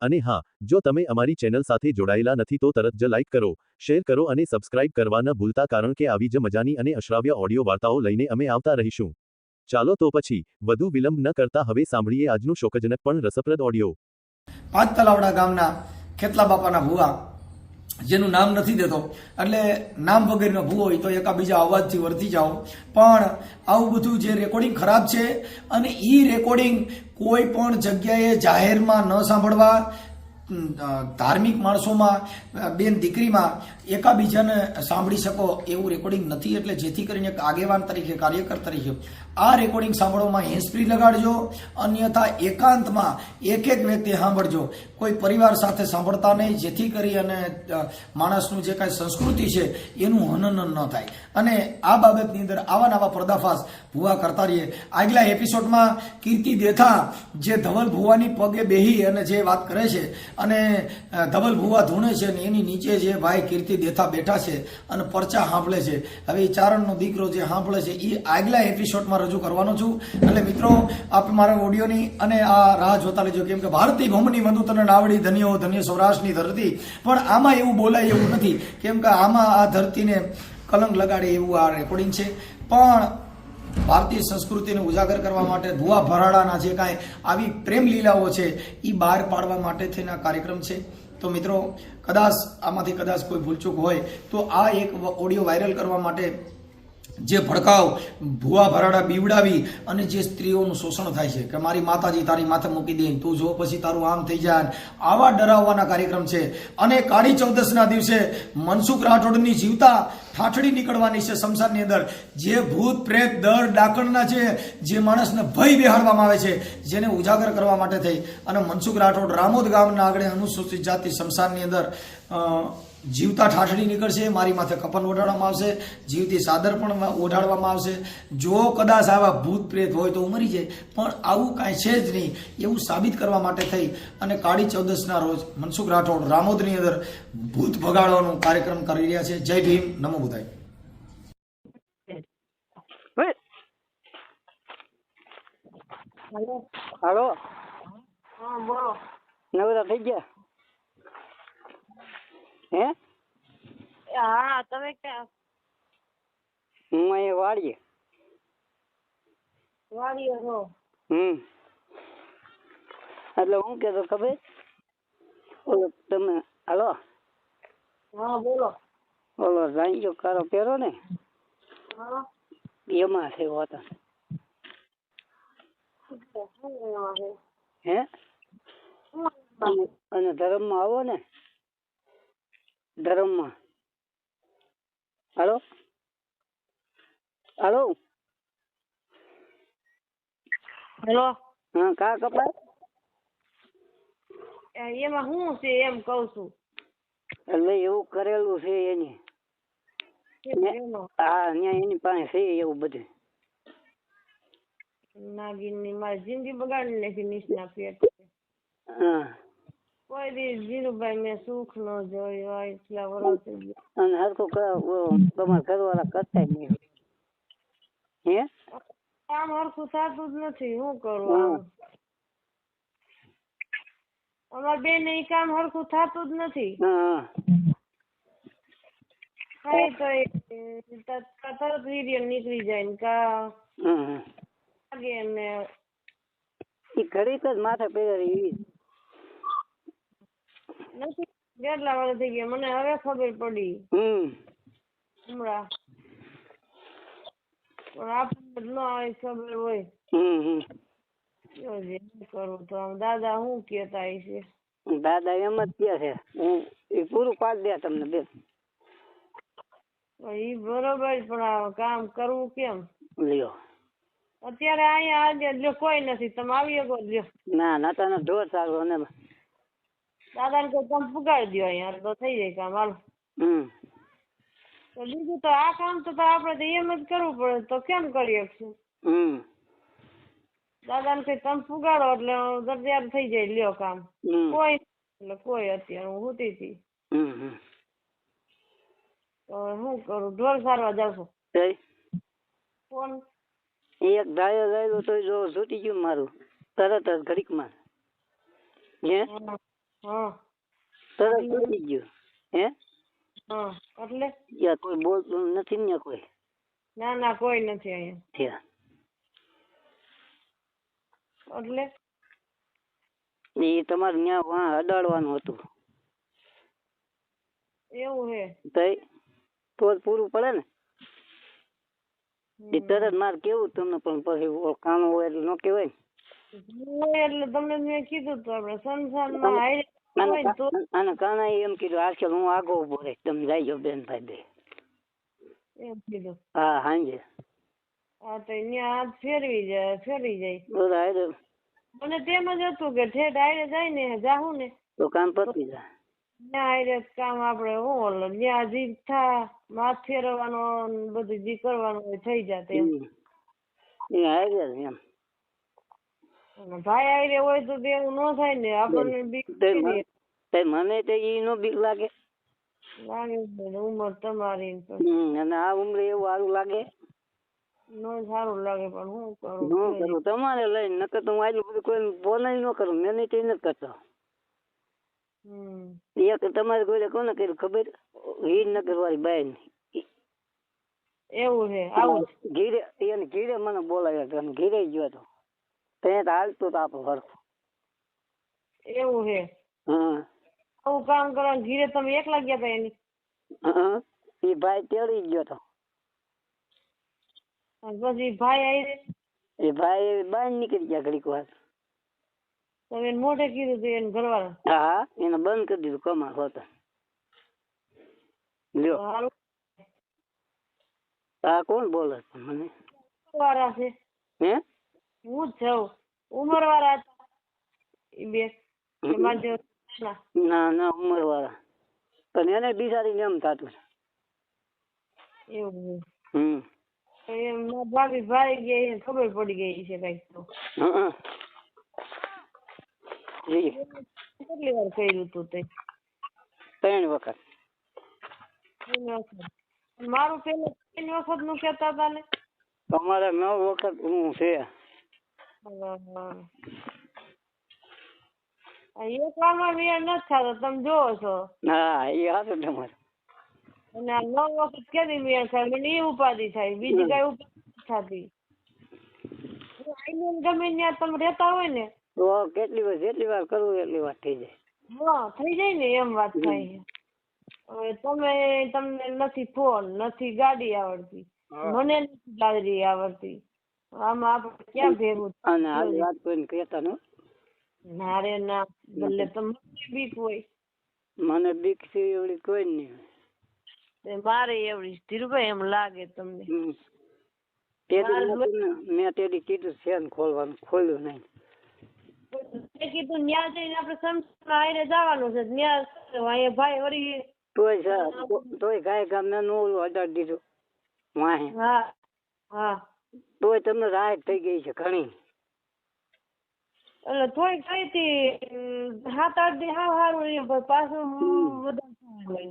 અને હા, જો તમે અમારી ચેનલ સાથે જોડાયેલા નથી તો તરત જ લાઈક કરો, શેર કરો અને સબસ્ક્રાઇબ કરવા ન ભૂલતા કારણ કે આવી જ મજાની અને અશ્રાવ્ય ઓડિયો વાર્તાઓ લઈને અમે આવતા રહીશું. ચાલો તો પછી, વધુ વિલંબ ન કરતા હવે સાંભળીએ આજનું શોકજનક પણ રસપ્રદ ઓડિયો. પાંચ તલાવડા ગામના ખેતલા બાપાના ભુવા જેનું નામ નથી દેતો. એટલે નામ વગેરેનો ભૂવો હોય તો એકાબીજા અવાજથી વર્તી જાઓ. પણ આવું બધું જે રેકોર્ડિંગ ખરાબ છે અને એ રેકોર્ડિંગ કોઈ પણ જગ્યાએ જાહેરમાં ન સાંભળવા ધાર્મિક માણસોમાં બેન દીકરીમાં એકાબીજાને સાંભળી શકો એવું રેકોર્ડિંગ નથી. એટલે જેથી કરીને આગેવાન તરીકે, કાર્યકર તરીકે આ રેકોર્ડિંગ સાંભળવામાં હેન્સફ્રી લગાડજો, અન્યથા એકાંતમાં એક એક વ્યક્તિ સાંભળજો. કોઈ પરિવાર સાથે સાંભળતા નહીં, જેથી કરી અને માણસનું જે કાંઈ સંસ્કૃતિ છે, એનું હનન ન થાય. અને આ બાબતની અંદર આવા નવા પર્દાફાશ ભુવા કરતા રહીએ. આગલા એપિસોડમાં કીર્તિ દેથા, જે ધવલ ભુવાની પગે બેહી અને જે વાત કરે છે, અને ધવલ ભુવા ધૂણે છે અને એની નીચે જે ભાઈ કીર્તિ દેથા બેઠા છે અને પરચા સાંભળે છે. હવે એ ચારણનો દીકરો જે સાંભળે છે, એ આગલા એપિસોડમાં રજૂ કરવાનો છું. એટલે મિત્રો, આપ મારા ઓડિયોની અને આ રાહ જોતા લેજો કેમ કે ભારતીય ભૂમની બંધુ તને નાવડી ધન્યો, ધન્ય સૌરાષ્ટ્રની ધરતી. પણ આમાં એવું બોલાય એવું નથી. કેમ કે આમાં આ ધરતીને કલંક લગાડે એવું આ રેકોર્ડિંગ છે. પણ ભારતીય સંસ્કૃતિને ઉજાગર કરવા માટે ભુવા ભરાડાના જે કાંઈ આવી પ્રેમ લીલાઓ છે એ બહાર પાડવા માટે થઈને કાર્યક્રમ છે. તો મિત્રો, કદાચ આમાંથી કદાચ કોઈ ભૂલચૂક હોય, તો આ એક ઓડિયો વાયરલ કરવા માટે જે ભડકાવ, ભૂવા ભરાડા બીવડાવી અને જે સ્ત્રીઓનું શોષણ થાય છે કે મારી માતાજી તારી માથે મૂકી દે, તું જો પછી તારું આમ થઈ જાય. આવા ડરાવવાના કાર્યક્રમ છે. અને કાળી ચૌદસના દિવસે મનસુખ રાઠોડની જીવતા ઠાઠડી નીકળવાની છે સંસારની અંદર. જે ભૂત, પ્રેત, દર, ડાકણના છે, જે માણસને ભય બેહાડવામાં આવે છે, જેને ઉજાગર કરવા માટે થઈ. અને મનસુખ રાઠોડ રામોદ ગામના આગળ અનુસૂચિત જાતિ સંસારની અંદર જીવતા ઠાઠડી નીકળશે મારી માથે કપન ઓઢાડવામાં આવશે જીવતી સાદર પણ ઓઢાડવામાં આવશે. જો કદાચ આવા ભૂત પ્રેત હોય તો મરી જાય પણ આવું કાંઈ છે જ નહીં એવું સાબિત કરવા માટે થઈ. અને કાળી ચૌદસના રોજ મનસુખ રાઠોડ રામોદની અંદર ભૂત ભગાડવાનો કાર્યક્રમ કરી રહ્યા છે. જય ભીમ નમો બુધાય. હલો હાલો. હા બોલો. નવરા થઈ ગયા? હે? હા તમે ક્યાં? હું અહીંયા વાડીએ. વાડીએ છો હમ. એટલે હું કેતો ખબર? ઓલો તમે હાલો? હા બોલો. ઓલો રાંજો કારો પહેરો ને? હા. એમાં છે? છે? હે? અને અને ધર્મમાં આવો ને. ધર્મમાં. હાલો? હાલો? હેલો? હા કા કપાય? એમાં શું છે એમ કઉ છું. એટલે એવું કરેલું છે એની. હા અહીંયા એની પાસે છે એવું બધું. નાગીનની મારી જિંદગી બગાડી નાખી નીચના પેટ હા. કોઈ દી જીરુભાઈ મેં સુખ ન જોયું હોય એટલા વર્ષ થઈ ગયા અને હરખું તમારા ઘરવાળા કરતા જ નહીં હે કામ હરખું થતું જ નથી શું કરું? અમારા બેન એ કામ હરખું થતું જ નથી કઈ તો તરત વીર્ય નીકળી જાય ને કા લાગે ને એ ઘડી તો જ માથે એવી નથી કેટલા વર્ષ થઈ ગયા? મને હવે ખબર પડી. હમ. હમણાં. પણ આપણને ન આવી ખબર હોય. હમ હમ. કરું તો દાદા શું કેતા છે? દાદા એમ જ કહે છે હું એ પૂરું પાડી દે તમને બેન. ઈ બરોબર પણ કામ કરવું કેમ? લ્યો. અત્યારે અહીંયા આજે જો કોઈ નથી. તમે આવી શકો લ્યો. ના ના તને ઢોર સારો ને દાદાને કોઈ તમે પુગાડી દો અહીંયા તો થઈ જાય કામ હાલો. હમ. તો બીજું તો આ કામ તો આપડે આપણે તો એમ જ કરવું પડે તો કેમ કરી શકશું હમ. દાદાને કઈ તમે પુગાડો એટલે દરજ્યાર થઈ જાય લ્યો કામ. કોઈ એટલે કોઈ અત્યારે હું હોતી હતી. તો શું કરું? ઢોર સારવા જાઉં છું? ફોન એક ડાયો લાવ્યો તો જો છૂટી ગયું મારું. તરત જ ઘડીકમાં. હે. હા. હા તરત છૂટી ગયું હે? હા એટલે? યા કોઈ બોલતું નથી ને કોઈ? ના ના કોઈ નથી અહીંયા. એટલે? એ તમારે ત્યાં વાં અડાડવાનું હતું. એવું હે? તઈ તો પૂરું પડે ને? એ તરત મારે કેવું તમને પણ પછી કામ હોય એટલે ન કેવાય એટલે તમને મેં કીધું તો સંસારમાં ને આને કાના એમ કીધું આજકાલ હું આગો ઊભો રહીશ તમે જાયજો બેન ભાઈ બે એમ કીધું હા હાંજે હા તો અહીંયા હાથ ફેરવી જાય ફેરવી જાય બોલો હારે મને તેમ જ હતું કે ઠેઠ હારે જાય ને જાહું ને તો કામ પતી જાય ત્યાં હારે કામ આપણે હું ઓલો જી થા માથ ફેરવવાનો બધું જી કરવાનું હોય થઈ જાય હમ. એ હારે એમ અને ભાઈ હારે હોય તો તે ન થાય ને આપણને બીક તે મને તે ઈ નો બીક લાગે. ઉંમર તમારી અને આ ઉંમરે એવું સારું લાગે? ન સારું લાગે પણ હું કરું? ન કરું તમારે લઈને નકર તો હું આટલું બધું કોઈ ફોન ન કરું મેં તે નથી કરતો. હમ. એક તમારે કોઈ કોને કર્યું ખબર? હિરનગર વાળી બેન એવું છે આવું ઘીરે એને ઘીરે મને બોલાવ્યા હતો ઘીરે ગયો હતો. તો હાલતું તો આપણું હરખું એવું છે હા આવું કામ કરવા ઘીરે તમે એકલા ગયા હતા એની? હા એ ભાઈ તેડી ગયો હતો અને પછી ભાઈ આવીને એ ભાઈ બહાર નીકળી ગયા ઘડીક વાર। તમે એને મોઢે કીધું હતું એને ઘરવાળા હા એને બંધ કરી દીધું કમાલ હોતા। લ્યો। હારું. આ કોણ બોલે છે મને? વાળા છે। હે? હું જ છું ઉમર વાળા હતા. ઈ બે. એમાં મારા જેવા ના ના ઉમર વાળા પણ એને બિચારીને એમ થતું એવું હમ. એમ ભાભી ભાઈ ગયા એને ખબર પડી ગઈ છે કંઈક તો. જી. કેટલી વાર કર્યું તું તે? ત્રણ વખત. ત્રણ વખત. મારું પેલું ત્રણ વખતનું કેતા હતા ને? તમારે નવ વખત હું છે. હા. આ એક વારમાં મેળ નથી થતો તમે જોવો છો. હા એ હાથું તમારે. અને આ નવ વખત કેદી મેળ થાય? મને એ ઉપાધિ થાય બીજી કઈ ઉપાધિ નથી થતી. આઈને ગમે ત્યાં તમે રહેતા હોય ને. તો કેટલી વાર જેટલી વાર કરવું એટલી વાર થઈ જાય. હા થઈ જાય ને એમ વાત થાય. હવે તમે તમને નથી ફોન નથી ગાડી આવડતી. મને નથી ગાડી આવડતી. આમાં આપણે ક્યાં ભેગું અને આવી વાત કોઈને કહેતા ન ના રે ના ભલે તમને બીક હોય. મને બીક છે એવડી કોઈ નહીં મારે એવડી ધીરુભાઈ એમ લાગે તમને. મેં તેડી કીધું છે ને ખોલવાનું. ખોલ્યું નહીં. મેં કીધું ન્યા જઈને આપણે સંસ્થા હારે જવાનું છે. ન્યા અહીંયા ભાઈ વળી તોય તોય ગાય ગામને નો ઓલું અડાડી દીધું. વાહે. હા હા. તોય તમને રાહત થઈ ગઈ છે ઘણી. એટલે થોડીક થઈ હતી સાત આઠ દી હાવ સારું રહ્યું પાછું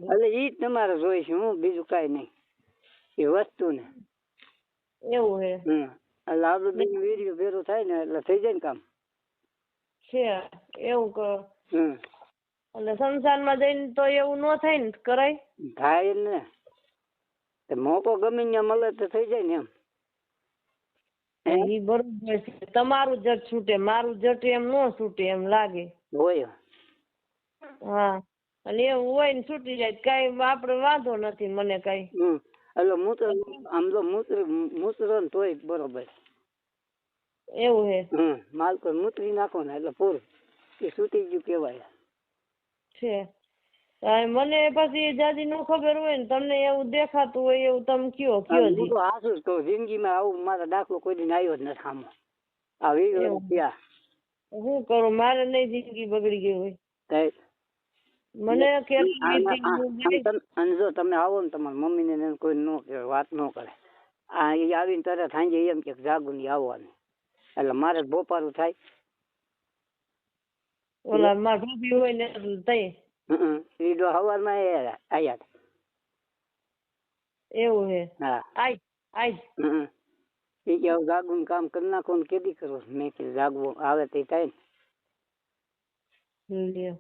એટલે ઈ જ તમારે જોઈ છે હું બીજું કાંઈ નહીં. એ વસ્તુ ને એવું હે. હમ એટલે આપડે બીજું વીડિયો ભેરું થાય ને એટલે થઈ જાય ને કામ. છે એવું કરો હમ. એટલે સંસારમાં જઈને તો એવું ન થાય ને કરાય. થાય ને. તે મોકો ગમે ત્યાં મળે તો થઈ જાય ને એમ. ઈ બરોબર છે. તમારું જટ છૂટે મારું જટ એમ ન છૂટે એમ લાગે. હોય. હા અને એવું હોય ને છૂટી જાય કઈ આપણે વાંધો નથી મને કાંઈ. એટલે મૂત્ર આમ તો મૂત્ર મૂત્ર ને તોય બરોબર. એવું હે. હમ માલકો મૂતરી નાખો ને એટલે પૂરું. એ છૂટી ગયું કેવાય છે. હવે મને પછી જાજી નો ખબર હોય ને તમને એવું દેખાતું હોય એવું તમે કયો કયો હું તો હાસું જ કહું જિંદગીમાં આવું મારો દાખલો કોઈ દિન આવ્યો જ નથી આમાં આવી ગયો ત્યાં શું કરું મારે નહીં જિંદગી બગડી ગઈ હોય. કાંઈ મને હું અને જો તમે આવો ને તમારા મમ્મીને ને કોઈ નો કહેવાય વાત ન કરે. આ એ આવીને તરત સાંજે એમ કે જાગું ની આવવાની. એટલે મારે બોપારું થાય. ઓલા મારા ભાભી હોય ને તઈ. હમ. હવારમાં એ આયા. હતા. એવું હે? હા. આઈ આઈ હમ. એ કે હવે જાગવું કામ કરી નાખો ને કેદી કરો? મેં કીધું જાગવું આવે તે થાય ને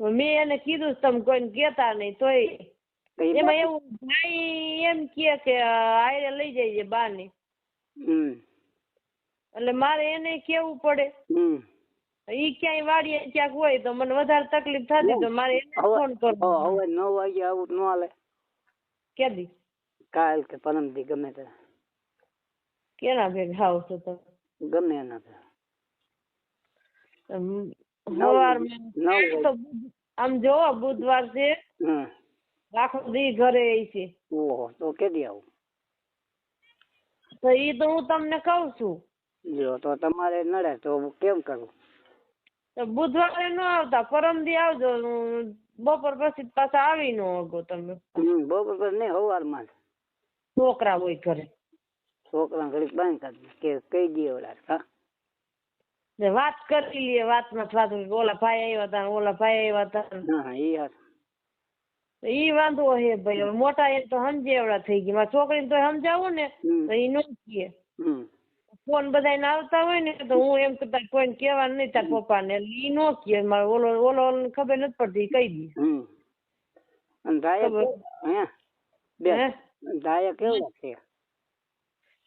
મેં એને કીધું તમે કોઈને કેતા નહીં તોય. એમાં એવું ભાઈ એમ કે કે આયરે લઈ જાય છે બાને હમ. એટલે મારે એને કેવું પડે? હમ. ઈ ક્યાંય વાડીએ ક્યાંક હોય તો મને વધારે તકલીફ થતી તો મારે એને ફોન કરવો હવે નવ વાગે આવું ન હાલે. કેદી કાલ કે પરમ દી ગમે તે. કેના ભેગા આવશો તો ગમે એના વાગે. તો આમ જો બુધવાર છે. આખો દી ઘરે છે. ઓહો તો કેદી આવું? તો ઈ તો હું તમને કહું છું. જો તો તમારે નડે તો કેમ કરવું તો બુધવારે ન આવતા પરમ દી આવજો બપોર પછી પાછા આવી ન શકો તમે. બપોર પછી નહીં સવારમાં છોકરા હોય ઘરે. છોકરા ઘડીક બંધ કે કહી દે ઓલા હા. ને વાત કરી લઈએ વાતમાં વાત હોય. કે ઓલા ભાઈ આવ્યા હતા ને ઓલા ભાઈ આવ્યા હતા ને. હા ઈ હાર. ઈ વાંધો હે ભાઈ મોટા એ તો સમજે એવડા થઈ ગયા. છોકરી છોકરીને તો સમજાવું ને તો ઈ નો કહે. ફોન બધાને આવતા હોય ને તો હું એમ કહેતા કોઈને કહેવાનું નહીં તાર પપ્પાને એટલે ઈ નો કહે મારે ઓલો ઓલો ઓલો ખબર નથી પડતી કહી દી હમ. અને ધાયા હે? બે. હે? ધાયા કેવું છે.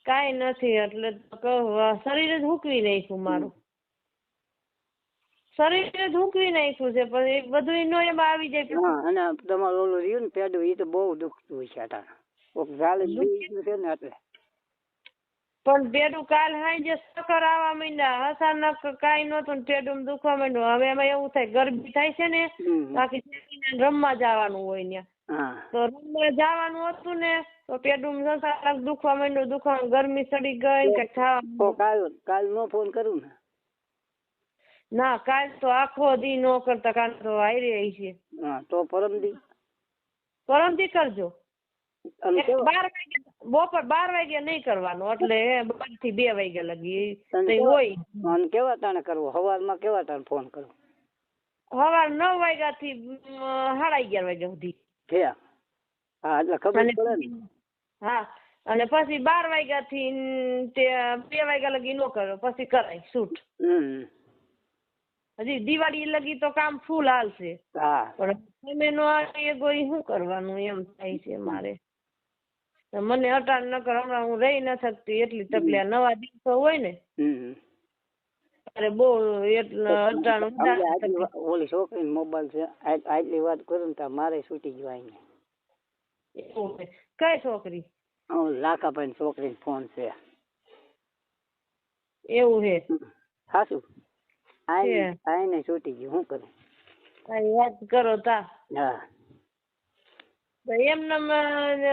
કાંઈ નથી એટલે તો કહું શરીર જ હૂકવી નાખ્યું મારું. શરીર જ હૂકવી નાખ્યું છે પણ એ બધું નો એમાં આવી જાય કે હા અને તમારું ઓલું રહ્યું ને પેડું એ તો બહુ દુખતું છે અટાણે કોક ઝાલે બી ગયું છે ને એટલે. પણ પેડું કાલ સાંજે ચક્કર આવવા માંડ્યા અચાનક કાંઈ નહોતું ને પેડું દુખવા માંડ્યું. હવે એમાં એવું થાય ગરમી થાય છે ને બાકી રમવા જવાનું હોય ને તો રમવા જવાનું હતું ને તો પેડું અચાનક દુખવા માંડ્યું દુખવા ગરમી ચડી ગઈ કે ખાવા કાલ કાલ નો ફોન કરું ને? ના કાલ તો આખો દી નો કરતા કાલ તો હારી રહી છે. તો પરમ દી પરમથી કરજો. અને કેવા બાર વાગે બપોર બાર વાગે નહીં કરવાનો એટલે બારથી બે વાગે લગી હોય. કેવા તાણે કરવો? સવારમાં કેવા તાણે ફોન કરવો? સવાર નવ વાગ્યા થી સાડા અગિયાર વાગ્યા સુધી. હા એટલે ખબર અને પડે હા અને પછી બાર વાગ્યા થી તે બે વાગ્યા લગી નો કરો પછી કરાય શૂટ. હજી દિવાળી લગી તો કામ ફૂલ હાલશે. હા. પણ તમે નો શું કરવાનું એમ થાય છે મારે. મને અટાણ નકર હમણાં હું રહી ન શકતી એટલી તકલીફ. નવા દિવસો હોય ને ત્યારે બહુ એટલે અટાણ ઓલી છોકરીને મોબાઈલ છે આટલી વાત કરું ને તો મારે છૂટી જવાય ને એવું છે. કઈ છોકરી? લાખાભાઈ છોકરી ફોન છે. એવું હે સાચું આઈને. આઈને છૂટી ગયું. શું કરું? વાત કરો તા. હા. તો એમને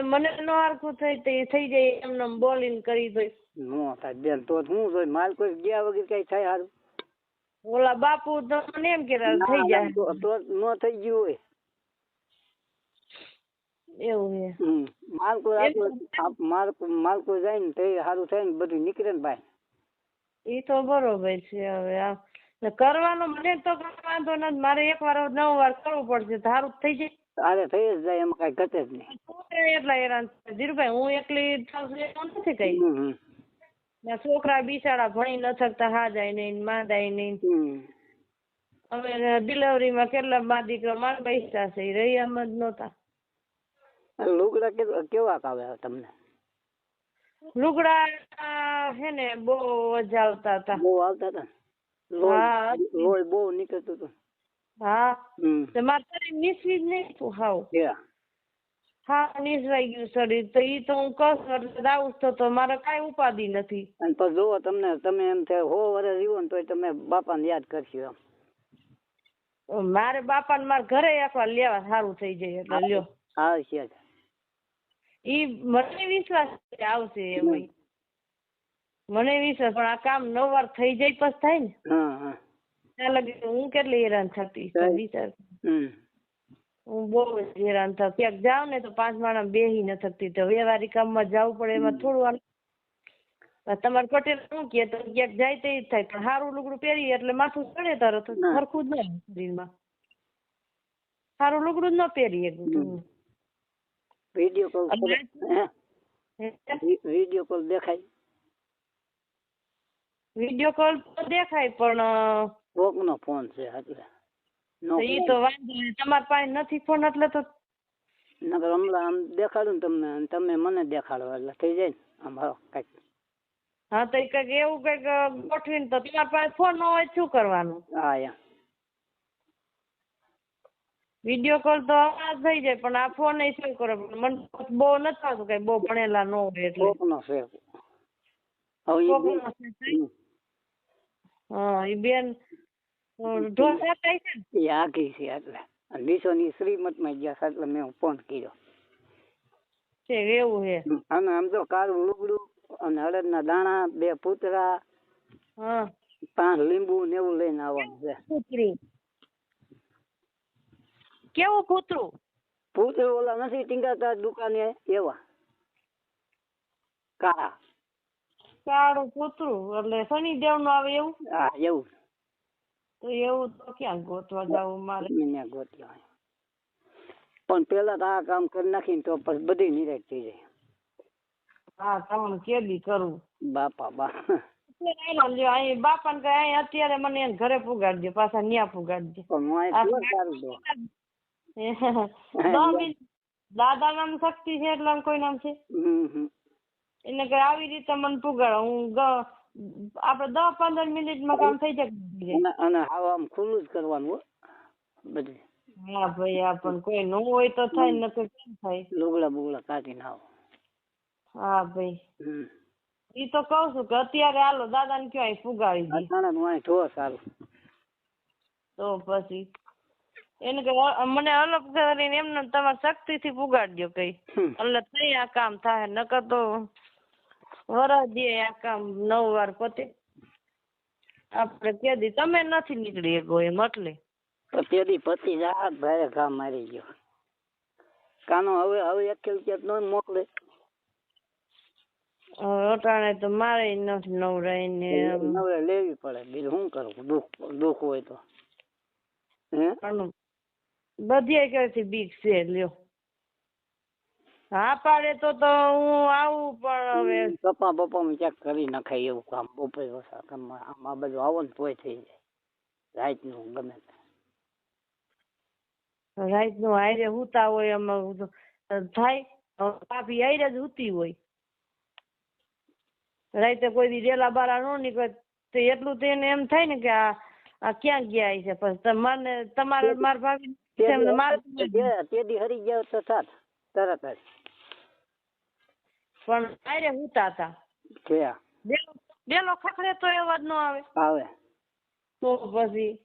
મને નો હરખું થઈ તો એ થઈ જાય એમને બોલીને કરી દઈ નો થાય બેન તો હું જોઈ માલ કોઈ ગયા વગર કઈ થાય સારું ઓલા બાપુ તો મને એમ કે થઈ જાય. તો નો થઈ ગયું હોય. એવું છે. હમ. માલ કોઈ માલ કોઈ- માલ કોઈ જાય ને તો સારું થાય ને બધું નીકળે ને ભાઈ. એ તો બરોબર છે હવે આ કરવાનો મને તો વાંધો નથી મારે એક વાર નવ વાર કરવું પડશે સારું થઈ જાય. અરે થઈ જ જાય એમાં કઈ ઘટે જ નહીં. એટલા હેરાન. ધીરુભાઈ હું એકલી નથી કઈ. છોકરા બિચારા ભણી ન શકતા હા જાય નહીં માંદાય નહીં. હવે ડિલિવરીમાં કેટલા માં દીકરા મારા પૈસા છે રહ્યા રહી એમ જ નહોતા. લુગડા કેવા આવે તમને? લુગડા હે ને બહુ જ આવતા હતા. બહુ આવતા હતા લોહી બહુ નીકળતું હતું. હા. મારે શરીર નીસવી જ નહીં તું હાવ. હા નીસવાઈ ગયું શરીર. તો ઈ તો હું કહું એટલે દાઉસ તો મારે કાંઈ ઉપાધિ નથી. અને પછી જોવો તમને તમે એમ થાય હો વર્ષ જીવો ને તોય તમે બાપાને યાદ કરશો એમ. મારે બાપાને મારા ઘરે એકવાર લેવા સારું થઈ જાય એટલે લ્યો. હા છે. ઈ મને વિશ્વાસ છે આવશે એમ. મને વિશ્વાસ પણ આ કામ નવ વાર થઈ જાય પછી થાય ને. હા હા. ત્યાં લગી હું કેટલી હેરાન થતી વિચાર હું બહુ જ હેરાન થતી. ક્યાંક જાઉં ને તો પાંચ માણસ બેહી ન થતી. તો વ્યવહારિક કામમાં જવું પડે એમાં થોડું તમારે પટેલ શું કે તો ક્યાંક જાય તે જ થાય. પણ સારું લુગડું પહેરીએ એટલે માથું ચડે તરત સરખું જ નહીં શરીરમાં. સારું લુગડું જ ન પહેરીએ. વીડિયો કોલ વીડિયો કોલ દેખાય? વીડિયો કોલ તો દેખાય પણ કોકનો ફોન છે એટલે તો ઈ તો વાંધો નહીં તમારા પાસે નથી ફોન એટલે તો નકર હમણાં આમ દેખાડું ને તમને અને તમે મને દેખાડો એટલે થઈ જાય ને આમ હાલો કાંઈક. હા તો કંઈક એવું કંઈક ગોઠવીને તો તમારા પાસે ફોન ન હોય શું કરવાનું? હા યા. વીડિયો કોલ તો હમણાં થઈ જાય પણ આ ફોન એ શું કરે? મને બહુ નથી થતું કઈ બહુ ભણેલા ન હોય એટલે. કોકનો છે. હવે કોકનો છે હા એ બેન અ, ઢોલ છે ને. એ આઘી છે એટલે. અને વિશ્વની શ્રીમતમાં ગયા છે એટલે મેં ફોન કર્યો. છે એવું છે. અને આમ તો કાળું લુગડું અને અડદના દાણા બે પૂતરા હા. પાંચ લીંબુ ને એવું લઈને આવવાનું છે. કૂતરું? કેવું કૂતરું? પૂતળું ઓલા નથી ટીંગાતા દુકાને એવા. કાળા. કાળું કૂતરું એટલે શનિદેવનું આવે એવું? હા એવું. તો એવું તો ક્યાં ગોતવા જવું મારે? ગોત્યો પણ પેલા તો આ કામ કરી નાખીને તો પછી બધી નિરાશ થઈ જાય. હા તમને કેદી કરું? બાપા બા. અત્યારે બાપાને કહે મને એને ઘરે પુગાડજો પાછા ન્યા પુગાડજો. દાદા નામ શક્તિ છે એટલે કોઈ નામ છે. એને કે આવી રીતે મને પુગાડો હું આપણે દસ પંદર મિનિટમાં કામ થઈ જાય અને હાવ આમ ખુલ્લું જ કરવાનું હો બધું. હા ભાઈ આ પણ કોઈ ન હોય તો થાય ને કેમ થાય? લુગડા બુગડા કાઢીને આવો. હા ભાઈ. ઈ તો કઉ છું કે અત્યારે હાલો દાદા ને કયો પુગાડી દે અટાણે હું અહીં તો પછી એને કે મને અલગ કરીને એમને તમારે શક્તિ થી પુગાડજો કઈ એટલે થઈ આ કામ થાય નકર તો વરસ દે આ કામ નવ વાર પતે. આપણે કેદી તમે નથી નીકળી શકો એમ એટલે. તો તેદી પતિ જાત ભારે ઘા મારી ગયો. કાનો હવે હવે એક કિલકિયત નો મોકલે. અટાણે તો મારે નથી નવરાય ને નવરે લેવી પડે. બીજું શું કરું દુઃખ દુઃખ હોય તો. હે? બધી કઈ બીક છે લ્યો. હા પાડે તો તો હું આવું પણ હવે. પપ્પા પપ્પા માં ચેક કરી નખાય એવું કામ બપોરે વસા કામ આમ આ બધું આવો ને તોય થઈ જાય. રાતનું ગમે તે. રાતનું હારે હુતા હોય એમાં થાય પાપી હારે જ હુતી હોય. રાતે કોઈ દી રેલા બારા નો નીકળે તો એટલું તો એને એમ થાય ને કે આ આ ક્યાં ગયા છે પછી તમારે તમારે માર ભાભી મારે તે- દી હરી જાવ તો થાત તરત જ. પણ હારે હુતા હતા છે બેલો બેલો ખખડે તો અવાજ નો આવે. આવે. તો પછી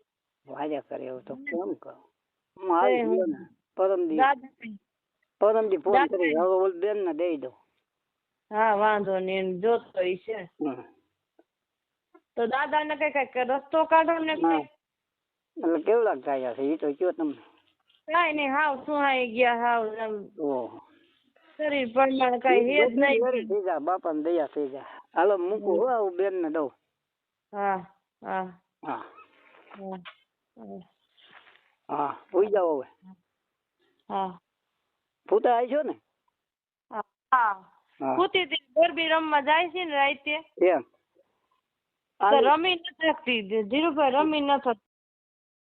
વાજા કરે એવું તો કેમ કરું? હું આવી ગયો ને પરમ દી દાદા પરમ દી ફોન કરી હવે ઓલ બેન ને દઈ દો. હા વાંધો નહીં જોતો ઈ છે. તો દાદા ને કઈ કઈ રસ્તો કાઢો ને કઈ? એટલે કેવડા થયા છે? એ તો કયો તમને? કઈ નઈ હાવ સુહાઈ ગયા હાવ શરીર પ્રમાણે કઈ જ નહીં. થઈ જાય બાપા ને દયા થઈ જા હાલો મૂકું હો આવું બેન ને દઉં. હા હા. હા. હા જાઓ હવે. હા. પૂતા આવી ને? હા પૂતી તી હતી ગરબી રમવા જાય છે ને રાતે. એમ. રમી નથી શકતી ધીરુભાઈ રમી ન શકતી